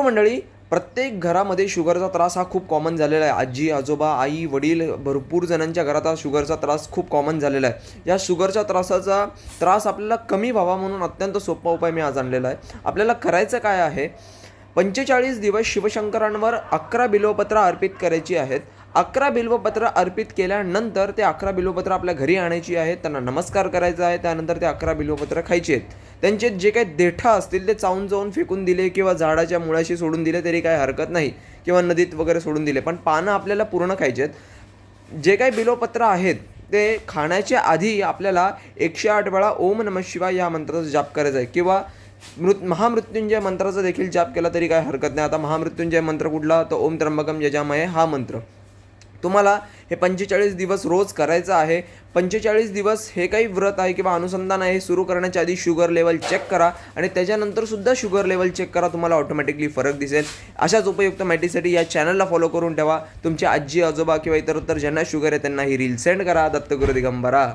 मंडळी प्रत्येक घरामध्ये शुगरचा त्रास हा खूप कॉमन झालेला आहे. आजी आजोबा आई वडील भरपूर जणांच्या घरात हा शुगरचा त्रास खूप कॉमन झालेला आहे. या शुगरच्या त्रासाचा त्रास आपल्याला कमी व्हावा म्हणून अत्यंत सोपा उपाय मी आज आणलेला आहे. आपल्याला करायचं काय आहे? पंचेचाळीस दिवस शिवशंकरांवर अकरा बिलोपत्र अर्पित करायची आहेत. अकरा बिल्वपत्र अर्पित केल्यानंतर ते अकरा बिल्वपत्र आपल्या घरी आणायची आहेत त्यांना नमस्कार करायचा आहे त्यानंतर ते अकरा बिल्वपत्र खायची आहेत. त्यांचे जे काही देठा असतील ते चावून जाऊन फेकून दिले किंवा झाडाच्या मुळाशी सोडून दिले तरी काही हरकत नाही किंवा नदीत वगैरे सोडून दिले. पण पानं आपल्याला पूर्ण खायचे आहेत. जे काही बिलोपत्र आहेत ते खाण्याच्या आधी आपल्याला एकशे आठ वेळा ओम नम शिवाय या मंत्राचा जाप करायचा आहे. किंवा मृत महामृत्युंजय मंत्राचा देखील जाप केला तरी काही हरकत नाही. आता महामृत्युंजय मंत्र कुठला? तर ओम त्र्यंबकम यजामय हा मंत्र. तुम्हाला हे पंचेचाळीस दिवस रोज करायचं आहे. पंचेचाळीस दिवस हे काही व्रत आहे किंवा अनुसंधान आहे हे सुरू करण्याच्या आधी शुगर लेवल चेक करा आणि त्याच्यानंतरसुद्धा शुगर लेवल चेक करा तुम्हाला ऑटोमॅटिकली फरक दिसेल. अशाच उपयुक्त माहितीसाठी या चॅनलला फॉलो करून ठेवा. तुमच्या आजी आजोबा किंवा इतर ज्यांना शुगर आहे त्यांना ही रील सेंड करा. दत्तगुरु दिगंबरा.